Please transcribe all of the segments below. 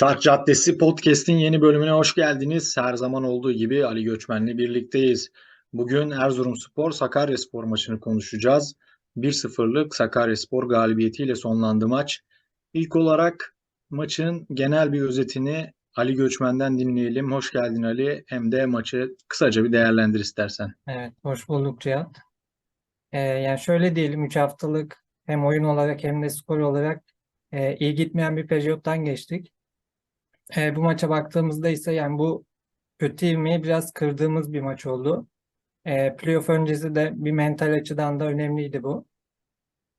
Çark Caddesi Podcast'in yeni bölümüne hoş geldiniz. Her zaman olduğu gibi Ali Göçmen'le birlikteyiz. Bugün Erzurumspor Sakaryaspor maçını konuşacağız. 1-0'lık Sakaryaspor galibiyetiyle sonlandı maç. İlk olarak maçın genel bir özetini Ali Göçmen'den dinleyelim. Hoş geldin Ali. Hem de maçı kısaca bir değerlendir istersen. Evet, hoş bulduk Cihat. Ee, yani şöyle diyelim 3 haftalık hem oyun olarak hem de skor olarak e, iyi gitmeyen bir periyottan geçtik. E, bu maça baktığımızda ise yani bu kötü ivmeyi biraz kırdığımız bir maç oldu. E, playoff öncesi de bir mental açıdan da önemliydi bu.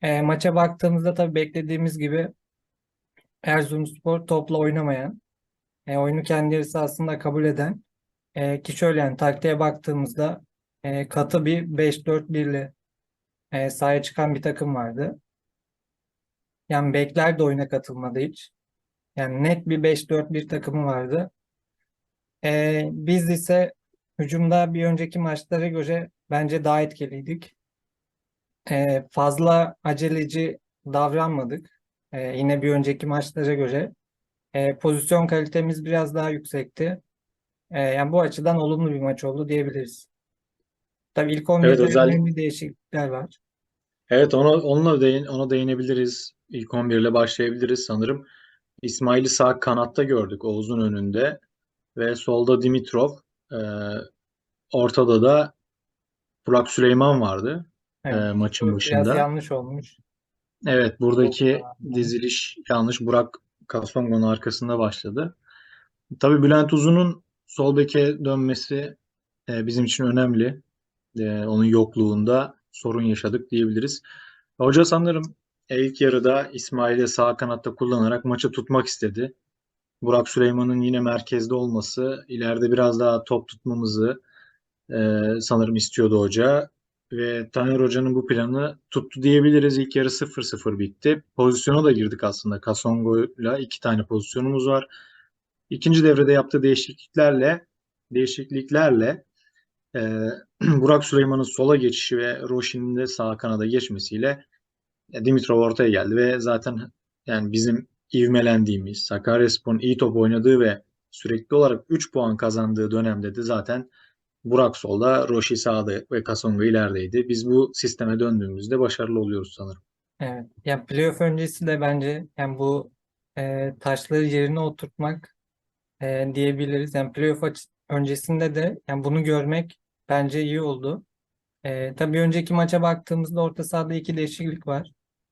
E, maça baktığımızda tabii beklediğimiz gibi Erzurumspor topla oynamayan, e, oyunu kendi yarısı aslında kabul eden e, ki şöyle yani taktiğe baktığımızda e, katı bir 5-4-1 ile e, sahaya çıkan bir takım vardı. Yani bekler de oyuna katılmadı hiç. Yani net bir 5-4-1 takımı vardı. E, biz ise hücumda bir önceki maçlara göre bence daha etkiliydik. E, fazla aceleci davranmadık. E, yine bir önceki maçlara göre. E, pozisyon kalitemiz biraz daha yüksekti. E, yani bu açıdan olumlu bir maç oldu diyebiliriz. Tabii ilk 11'de Evet, özel- önemli değişiklikler var. Evet ona, onunla değin, ona değinebiliriz. İlk 11 ile başlayabiliriz sanırım. İsmail'i sağ kanatta gördük Oğuz'un önünde ve solda Dimitrov, e, ortada da Burak Süleyman vardı e, Evet, maçın bu biraz başında. yanlış olmuş. Evet buradaki diziliş yanlış. Burak Kasongo'nun arkasında başladı. Tabii Bülent Uzun'un sol beke dönmesi e, bizim için önemli. E, onun yokluğunda sorun yaşadık diyebiliriz. Hoca sanırım ilk yarıda İsmail'i sağ kanatta kullanarak maçı tutmak istedi. Burak Süleyman'ın yine merkezde olması, ileride biraz daha top tutmamızı e, sanırım istiyordu hoca. Ve Taner Hoca'nın bu planı tuttu diyebiliriz. İlk yarı 0-0 bitti. Pozisyona da girdik aslında. Kasongo'yla iki tane pozisyonumuz var. İkinci devrede yaptığı değişikliklerle değişikliklerle e, Burak Süleyman'ın sola geçişi ve Roşin'in de sağ kanada geçmesiyle Dimitrov ortaya geldi ve zaten yani bizim ivmelendiğimiz, Sakaryaspor'un iyi top oynadığı ve sürekli olarak 3 puan kazandığı dönemde de zaten Burak solda, Roşi sağda ve Kasongo ilerideydi. Biz bu sisteme döndüğümüzde başarılı oluyoruz sanırım. Evet. Ya playoff öncesi de bence yani bu e, taşları yerine oturtmak e, diyebiliriz. Yani playoff öncesinde de yani bunu görmek bence iyi oldu. E, tabii önceki maça baktığımızda orta sahada iki değişiklik var.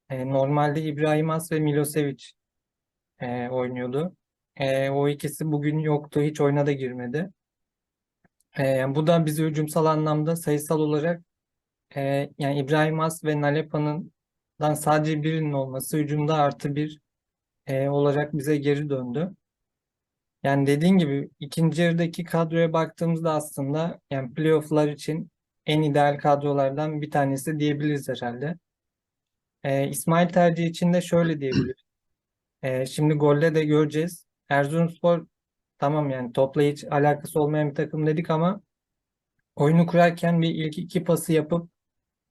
E, normalde İbrahim As ve Milosevic e, oynuyordu. E, o ikisi bugün yoktu. Hiç oyuna da girmedi. E, bu da bizi hücumsal anlamda sayısal olarak e, yani İbrahim As ve Nalepa'nın sadece birinin olması hücumda artı bir e, olarak bize geri döndü. Yani dediğin gibi ikinci yarıdaki kadroya baktığımızda aslında yani playofflar için en ideal kadrolardan bir tanesi diyebiliriz herhalde. E, İsmail tercih için de şöyle diyebiliriz. E, şimdi golde de göreceğiz. Erzurumspor tamam yani topla hiç alakası olmayan bir takım dedik ama oyunu kurarken bir ilk iki pası yapıp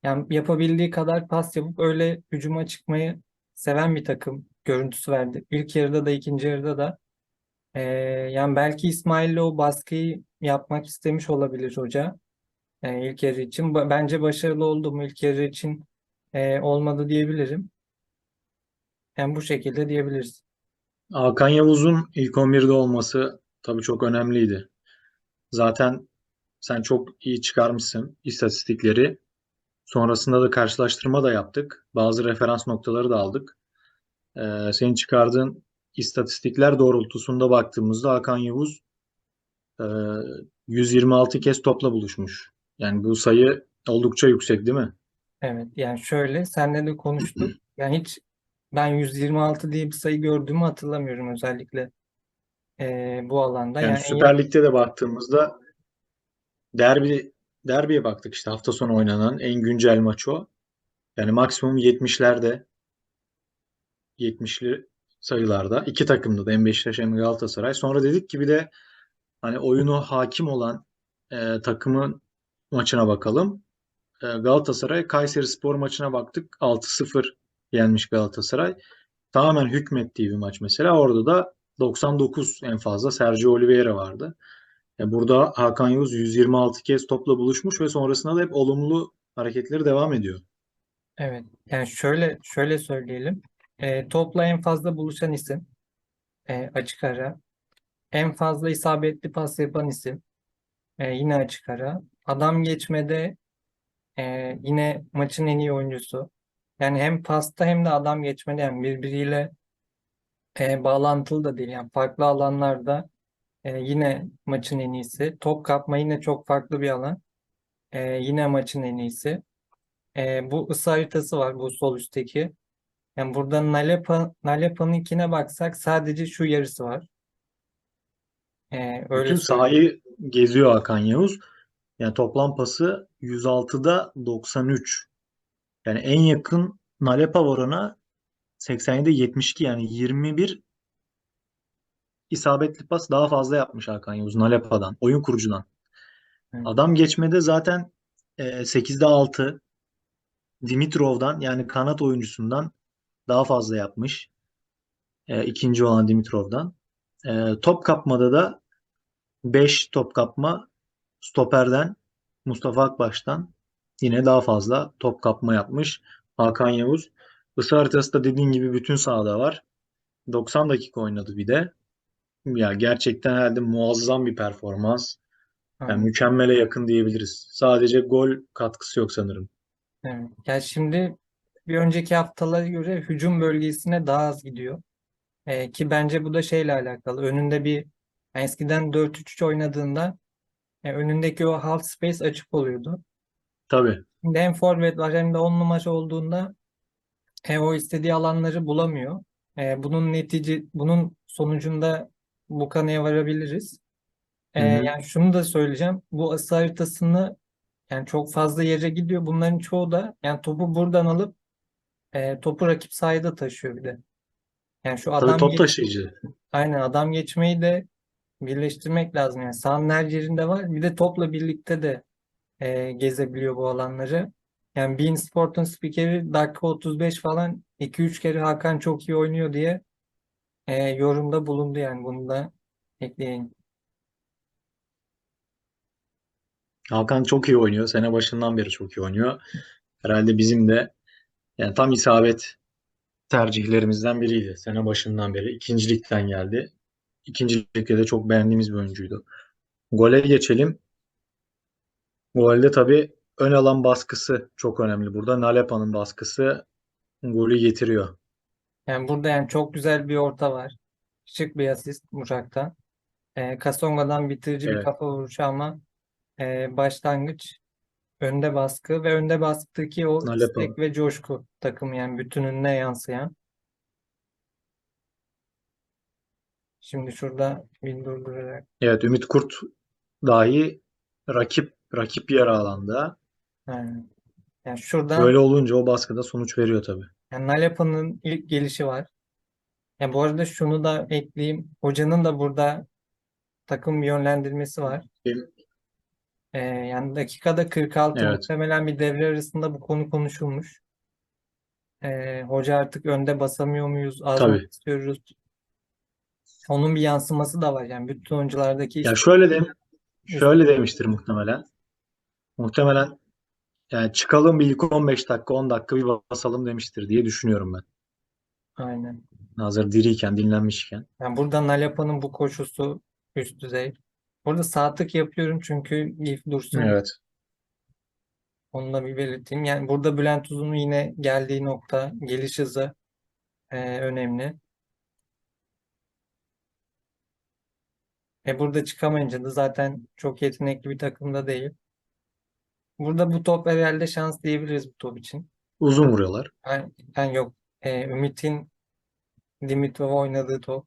yani yapabildiği kadar pas yapıp öyle hücuma çıkmayı seven bir takım görüntüsü verdi. İlk yarıda da ikinci yarıda da. Ee, yani belki İsmail'le o baskıyı yapmak istemiş olabilir hoca. Yani ilk yarı için. Bence başarılı oldu mu ilk yarı için e, olmadı diyebilirim. Yani bu şekilde diyebiliriz. Hakan Yavuz'un ilk 11'de olması tabii çok önemliydi. Zaten sen çok iyi çıkarmışsın istatistikleri. Sonrasında da karşılaştırma da yaptık. Bazı referans noktaları da aldık. Ee, senin çıkardığın istatistikler doğrultusunda baktığımızda Hakan Yavuz e, 126 kez topla buluşmuş. Yani bu sayı oldukça yüksek değil mi? Evet yani şöyle senle de konuştuk. Yani hiç ben 126 diye bir sayı gördüğümü hatırlamıyorum özellikle e, bu alanda. Yani Yani Süper Lig'de de baktığımızda derbi derbiye baktık işte hafta sonu oynanan en güncel maç o. Yani maksimum 70'lerde 70'li sayılarda iki takımda da hem Beşiktaş hem Galatasaray. Sonra dedik ki bir de hani oyunu hakim olan e, takımın maçına bakalım. E, Galatasaray Kayserispor maçına baktık. 6-0 yenmiş Galatasaray. Tamamen hükmettiği bir maç mesela. Orada da 99 en fazla Sergio Oliveira vardı. E, burada Hakan Yavuz 126 kez topla buluşmuş ve sonrasında da hep olumlu hareketleri devam ediyor. Evet. Yani şöyle şöyle söyleyelim. E, topla en fazla buluşan isim e, açık ara. En fazla isabetli pas yapan isim e, yine açık ara. Adam geçmede e, yine maçın en iyi oyuncusu. Yani hem pasta hem de adam geçmede yani birbiriyle e, bağlantılı da değil. Yani farklı alanlarda e, yine maçın en iyisi. Top kapma yine çok farklı bir alan. E, yine maçın en iyisi. E, bu ısı haritası var bu sol üstteki. Yani burada Nalepa, Nalepa'nınkine baksak sadece şu yarısı var. E, öyle Bütün sahayı geziyor Hakan Yavuz. Yani toplam pası 106'da 93. Yani en yakın Nalepa varana 87'de 72 yani 21 isabetli pas daha fazla yapmış Hakan Yavuz Nalepa'dan, oyun kurucudan. Evet. Adam geçmede zaten e, 8'de 6 Dimitrov'dan yani kanat oyuncusundan daha fazla yapmış. E, ikinci olan Dimitrov'dan. E, top kapmada da 5 top kapma stoperden Mustafa Akbaş'tan yine daha fazla top kapma yapmış Hakan Yavuz. Isı haritası da dediğin gibi bütün sahada var. 90 dakika oynadı bir de. Ya gerçekten herhalde muazzam bir performans. Yani Aynen. mükemmele yakın diyebiliriz. Sadece gol katkısı yok sanırım. Evet. Yani şimdi bir önceki haftalara göre hücum bölgesine daha az gidiyor. E, ki bence bu da şeyle alakalı. Önünde bir yani eskiden 4-3-3 oynadığında e, önündeki o half space açık oluyordu. Tabii. Şimdi hem forvet var hem de 10 numara olduğunda e, o istediği alanları bulamıyor. E, bunun netice bunun sonucunda bu kanıya varabiliriz. E, hı. yani şunu da söyleyeceğim. Bu ısı haritasını yani çok fazla yere gidiyor. Bunların çoğu da yani topu buradan alıp e, topu rakip sahada taşıyor bir de. Yani şu Tabii adam top geç, taşıyıcı. aynen adam geçmeyi de birleştirmek lazım. Yani sahanın her yerinde var. Bir de topla birlikte de e, gezebiliyor bu alanları. Yani Bein Sport'un spikeri dakika 35 falan 2-3 kere Hakan çok iyi oynuyor diye e, yorumda bulundu yani bunu da ekleyin. Hakan çok iyi oynuyor. Sene başından beri çok iyi oynuyor. Herhalde bizim de yani tam isabet tercihlerimizden biriydi. Sene başından beri. İkinci ligden geldi. İkinci ligde de çok beğendiğimiz bir oyuncuydu. Gole geçelim. Golde tabii ön alan baskısı çok önemli burada. Nalepa'nın baskısı golü getiriyor. Yani burada yani çok güzel bir orta var. Şık bir asist Burak'tan. E, Kasonga'dan bitirici bir Evet. kafa vuruşu ama e, başlangıç önde baskı ve önde baskıdaki o Nalepa. istek ve coşku takım yani bütününe yansıyan. Şimdi şurada bir durdurarak Evet Ümit Kurt dahi rakip rakip yarı alanda. yani, yani şuradan Böyle olunca o baskıda sonuç veriyor tabii. yani Nalepa'nın ilk gelişi var. Ya bu arada şunu da ekleyeyim. Hocanın da burada takım yönlendirmesi var. Benim- Ee, yani dakikada 46 Evet. muhtemelen bir devre arasında bu konu konuşulmuş. Ee, hoca artık önde basamıyor muyuz? Az mı Tabii. istiyoruz? Onun bir yansıması da var. Yani bütün oyunculardaki Ya şöyle de şöyle demiştir muhtemelen. Muhtemelen yani çıkalım bir ilk 15 dakika 10 dakika bir basalım demiştir diye düşünüyorum ben. aynen. Hazır diriyken dinlenmişken. Yani burada Nalepa'nın bu koşusu üst düzey. Burada sağ tık yapıyorum çünkü Gif Dursun Evet. Onu da bir belirteyim. Yani burada Bülent Uzun'un yine geldiği nokta, geliş hızı e, önemli. E burada çıkamayınca da zaten çok yetenekli bir takımda değil. Burada bu top herhalde şans diyebiliriz bu top için. Uzun vuruyorlar. Yani, yani yok. E, Ümit'in Dimitrov'a oynadığı top.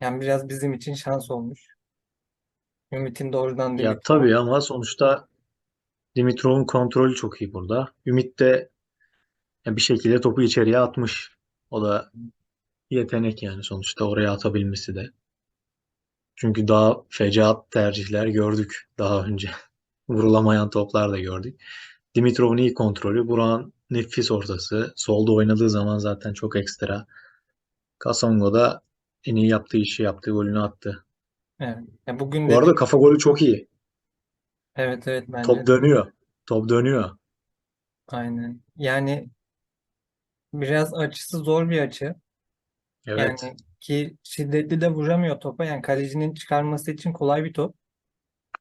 Yani biraz bizim için şans olmuş. Ümit'in doğrudan Ya Dimitrov'a. tabii ama sonuçta Dimitrov'un kontrolü çok iyi burada. Ümit de ya bir şekilde topu içeriye atmış. O da yetenek yani sonuçta oraya atabilmesi de. Çünkü daha fecaat tercihler gördük daha önce. Vurulamayan toplar da gördük. Dimitrov'un iyi kontrolü, Burak'ın nefis ortası. Solda oynadığı zaman zaten çok ekstra. Kasongo'da en iyi yaptığı işi yaptı, golünü attı. Evet. Ya bugün Bu arada dedik. kafa golü çok iyi. Evet evet bence Top dönüyor. Top dönüyor. Aynen. Yani biraz açısı zor bir açı. Evet. Yani ki şiddetli de vuramıyor topa. Yani kalecinin çıkarması için kolay bir top.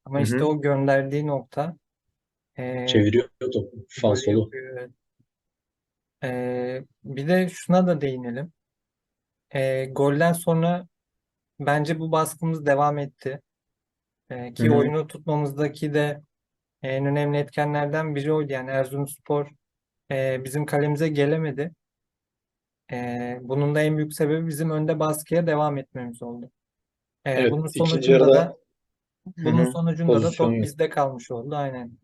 Ama Hı işte hı. o gönderdiği nokta eee Çeviriyor topu. yapıyor. evet. Eee, bir de şuna da değinelim. Eee, golden sonra bence bu baskımız devam etti. Eee, Hı ki hı. oyunu tutmamızdaki de en önemli etkenlerden biri oydu. Yani Erzurumspor eee, bizim kalemize gelemedi. Eee, bunun da en büyük sebebi bizim önde baskıya devam etmemiz oldu. Eee, Evet. bunun sonucunda yarıda da bunun hı. sonucunda da top yok. bizde kalmış oldu. Aynen.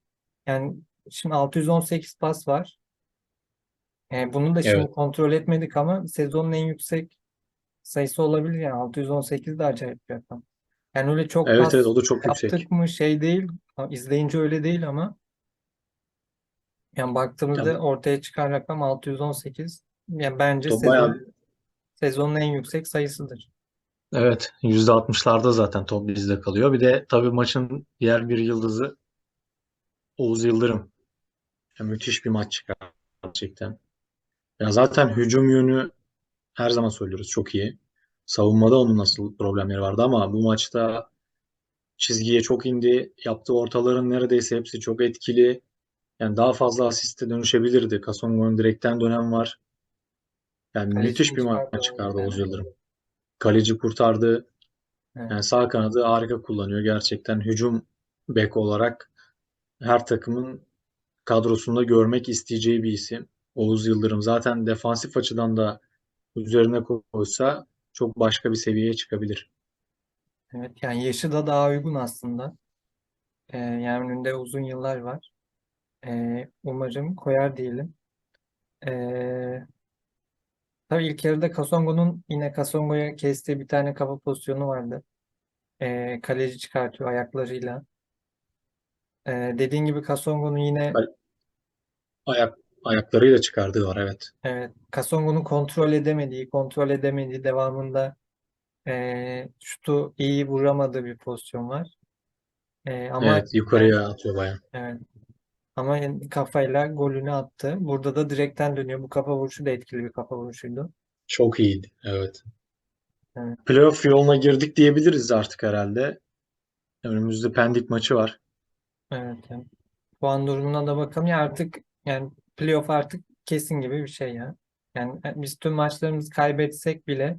Yani şimdi 618 pas var. Eee, bunu da şimdi Evet. kontrol etmedik ama sezonun en yüksek sayısı olabilir yani 618 de acayip bir rakam. Yani öyle çok Evet evet pas o da çok yüksek. yaptık mı şey değil. izleyince öyle değil ama yani Ya, baktığımızda ortaya çıkan rakam 618. Yani bence top sezon bayağı sezonun en yüksek sayısıdır. evet %60'larda zaten top bizde kalıyor. Bir de tabii maçın diğer bir yıldızı Oğuz Yıldırım. Ya, müthiş bir maç çıkardı gerçekten. Ya zaten hücum yönü her zaman söylüyoruz çok iyi. Savunmada onun nasıl problemleri vardı ama bu maçta çizgiye çok indi. Yaptığı ortaların neredeyse hepsi çok etkili. Yani daha fazla asiste dönüşebilirdi. Kasongo'nun direkten dönem var. Yani müthiş Kalecinin bir maç çıkardı Oğuz. Yıldırım. Kaleci kurtardı. Evet. Yani sağ kanadı harika kullanıyor. Gerçekten hücum bek olarak her takımın kadrosunda görmek isteyeceği bir isim. Oğuz Yıldırım zaten defansif açıdan da üzerine koysa çok başka bir seviyeye çıkabilir. Evet yani yaşı da daha uygun aslında. Ee, yani önünde uzun yıllar var. Ee, umarım koyar diyelim. Ee, tabii ilk yarıda Kasongo'nun yine Kasongo'ya kestiği bir tane kafa pozisyonu vardı. Ee, kaleci çıkartıyor ayaklarıyla. Ee, dediğin gibi Kasongo'nun yine Ayak ayaklarıyla çıkardığı var evet. evet Kasongo'nun kontrol edemediği, kontrol edemediği devamında ee, şutu iyi vuramadığı bir pozisyon var. Ee, ama Evet yukarıya atıyor bayağı. evet ama kafayla golünü attı. Burada da direkten dönüyor. Bu kafa vuruşu da etkili bir kafa vuruşuydu. Çok iyiydi. Evet. Evet. Playoff yoluna girdik diyebiliriz artık herhalde. Önümüzde Pendik maçı var. Evet, yani puan durumuna da bakalım. Ya artık yani playoff artık kesin gibi bir şey ya. Yani e, biz tüm maçlarımızı kaybetsek bile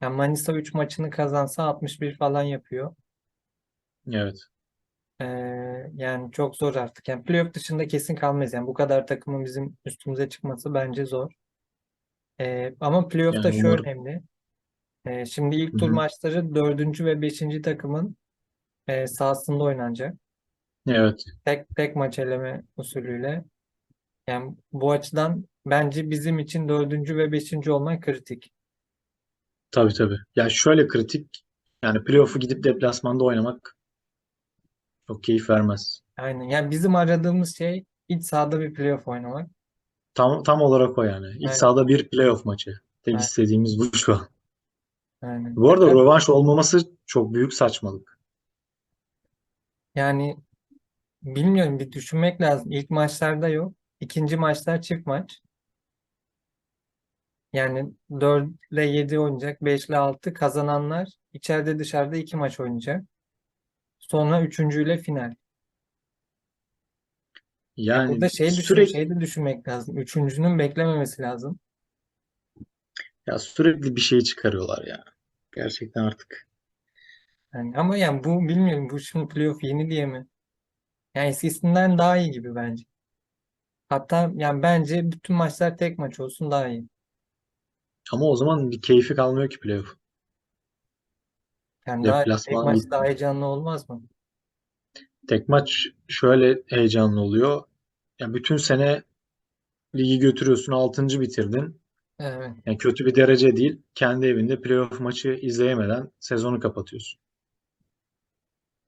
yani Manisa 3 maçını kazansa 61 falan yapıyor. Evet. Ee, yani çok zor artık. Yani playoff dışında kesin kalmayız. Yani bu kadar takımın bizim üstümüze çıkması bence zor. Ee, ama playoff'ta Yani şu umarım. önemli. Ee, şimdi ilk tur hı. maçları dördüncü ve beşinci takımın e, sahasında oynanacak. Evet. Tek tek maç eleme usulüyle. Yani bu açıdan bence bizim için dördüncü ve beşinci olmak kritik. Tabii tabii. Ya şöyle kritik. Yani playoff'u gidip deplasmanda oynamak çok keyif vermez. Aynen. Yani bizim aradığımız şey iç sahada bir playoff oynamak. Tam tam olarak o yani. İç Aynen. sahada bir playoff maçı. Tek Aynen. istediğimiz bu şu an. Aynen. Bu arada tabii rövanş olmaması çok büyük saçmalık. yani bilmiyorum bir düşünmek lazım. İlk maçlarda yok. İkinci maçlar çift maç. Yani 4 ile 7 oynayacak. 5 ile 6 kazananlar içeride dışarıda iki maç oynayacak. Sonra üçüncüyle final. Ya burada Yani şey düşün, sürekli şey de düşünmek lazım. Üçüncünün beklememesi lazım. ya sürekli bir şey çıkarıyorlar ya. Gerçekten artık. Yani ama yani bu bilmiyorum bu şimdi playoff yeni diye mi? Yani eskisinden daha iyi gibi bence. Hatta yani bence bütün maçlar tek maç olsun daha iyi. Ama o zaman bir keyfi kalmıyor ki playoff. Yani daha tek Deplasman maç daha heyecanlı olmaz mı? tek maç şöyle heyecanlı oluyor. Ya bütün sene ligi götürüyorsun 6. bitirdin. Evet. Yani kötü bir derece değil. Kendi evinde playoff maçı izleyemeden sezonu kapatıyorsun.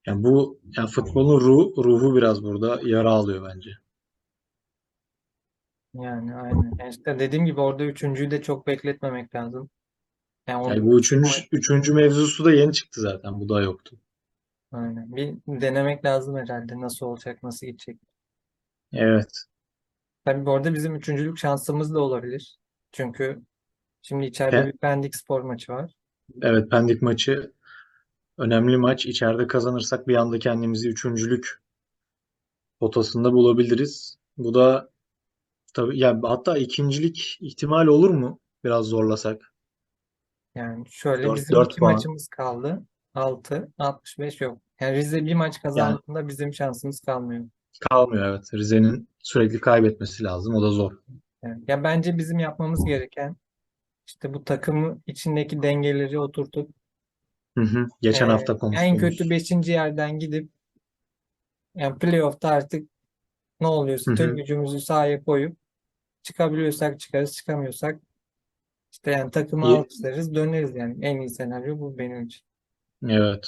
Yani bu yani futbolun ruhu, ruhu biraz burada yara alıyor bence. Yani aynen. Yani işte dediğim gibi orada üçüncüyü de çok bekletmemek lazım. Yani Yani bu üçüncü, üçüncü mevzusu da yeni çıktı zaten. Bu da yoktu. aynen. Bir denemek lazım herhalde. Nasıl olacak, nasıl gidecek. Evet. Tabii bu arada bizim üçüncülük şansımız da olabilir. Çünkü şimdi içeride He? bir Pendik Spor maçı var. Evet Pendik maçı önemli maç. İçeride kazanırsak bir anda kendimizi üçüncülük potasında bulabiliriz. Bu da tabii ya hatta ikincilik ihtimali olur mu? Biraz zorlasak. Yani şöyle 4, bizim 4 iki puan maçımız kaldı. 6, 65 yok. Yani Rize bir maç kazandığında bizim şansımız kalmıyor. kalmıyor evet. Rize'nin sürekli kaybetmesi lazım. O da zor. Yani, ya bence bizim yapmamız gereken işte bu takım içindeki dengeleri oturtup Hı hı. Geçen e, hafta en kötü konuştuğumuz. 5. yerden gidip yani playoff'ta artık ne Hı oluyorsa tüm hı. gücümüzü sahaya koyup çıkabiliyorsak çıkarız, çıkamıyorsak işte yani takımı İyi. alkışlarız, döneriz yani. En iyi senaryo bu benim için. Evet.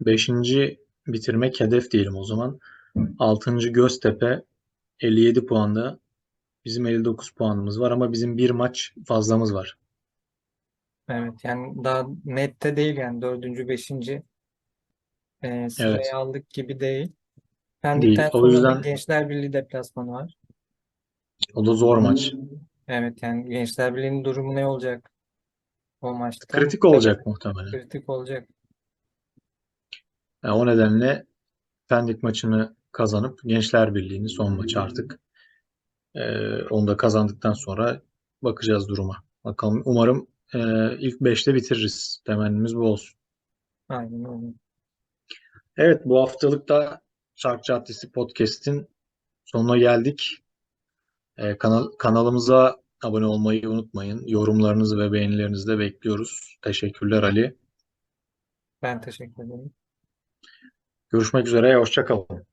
Beşinci bitirmek hedef diyelim o zaman. Altıncı Göztepe 57 puanda. Bizim 59 puanımız var ama bizim bir maç fazlamız var. Evet yani daha nette değil yani dördüncü, beşinci e, sırayı Evet. aldık gibi değil. Değil. Pendik'ten O sonra bir yüzden Gençler Birliği deplasmanı var. o da zor maç. Evet yani Gençler Birliği'nin durumu ne olacak o maçta? Kritik olacak muhtemelen. kritik olacak. Yani o nedenle Pendik maçını kazanıp Gençler Birliği'nin son maçı artık. Ee, onu da kazandıktan sonra bakacağız duruma. Bakalım. Umarım e, ilk 5'te bitiririz. Temennimiz bu olsun. Aynen öyle. Evet bu haftalık da Çark Caddesi Podcast'in sonuna geldik. Ee, kanal, kanalımıza abone olmayı unutmayın. Yorumlarınızı ve beğenilerinizi de bekliyoruz. Teşekkürler Ali. Ben teşekkür ederim. Görüşmek üzere. Hoşça kalın.